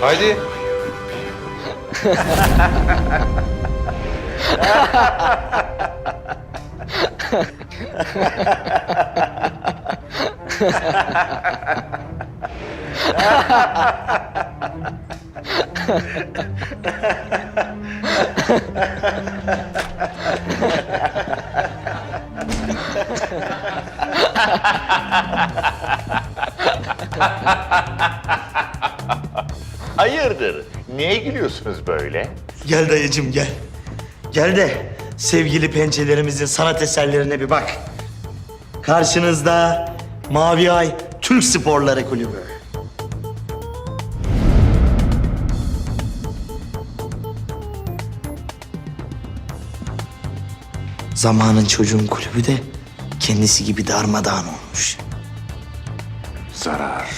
Haydi. Hayırdır? Niye gülüyorsunuz böyle? Gel dayıcım gel. Gel de sevgili pençelerimizin sanat eserlerine bir bak. Karşınızda Mavi Ay Türk Sporları Kulübü. Zamanın çocuğun kulübü de kendisi gibi darmadağın olmuş. Zarar,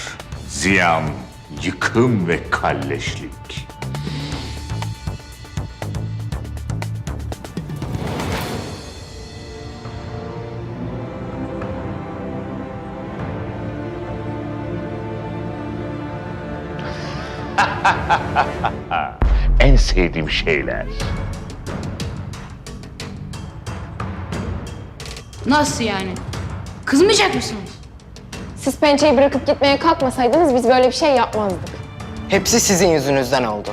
ziyan, yıkım ve kalleşlik. en sevdiğim şeyler. Nasıl yani? Kızmayacak mısınız? Siz pençeyi bırakıp gitmeye kalkmasaydınız biz böyle bir şey yapmazdık. Hepsi sizin yüzünüzden oldu.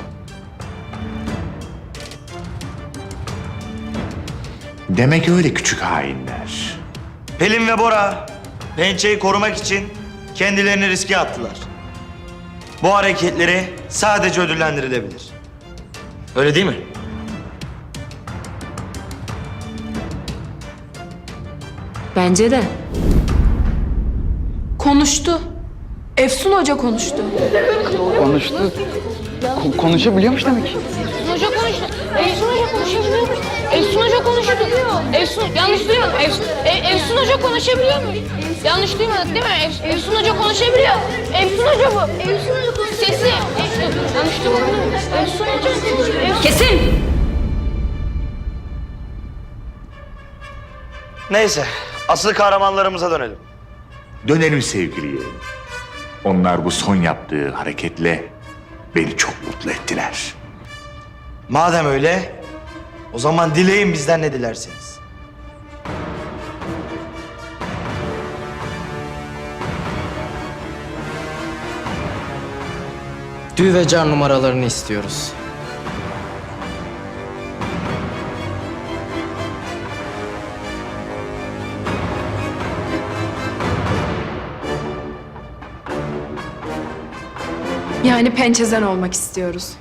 Demek öyle küçük hainler. Pelin ve Bora pençeyi korumak için kendilerini riske attılar. Bu hareketleri sadece ödüllendirilebilir. Öyle değil mi? Bence de. Konuştu. Efsun Hoca konuştu. Konuştu. Ko- konuşabiliyormuş demek. Hoca konuştu. Efsun Hoca konuşabiliyormuş. Efsun Hoca konuştu. Efsun, yanlış duymadım. Efsun, e, Efsun Hoca konuşabiliyormuş. Yanlış duymadık değil mi? Ef, Efsun Hoca konuşabiliyor. Efsun Hoca bu. Efsun Hoca konuşuyor. Sesi. Efsun, yanlış duymadım değil mi? Efsun Hoca konuşuyor. Kesin! Neyse, asıl kahramanlarımıza dönelim. Dönelim sevgili yeğenim. Onlar bu son yaptığı hareketle beni çok mutlu ettiler. Madem öyle, o zaman dileyin bizden ne dilerseniz. Dü ve car numaralarını istiyoruz. Yani pençezen olmak istiyoruz.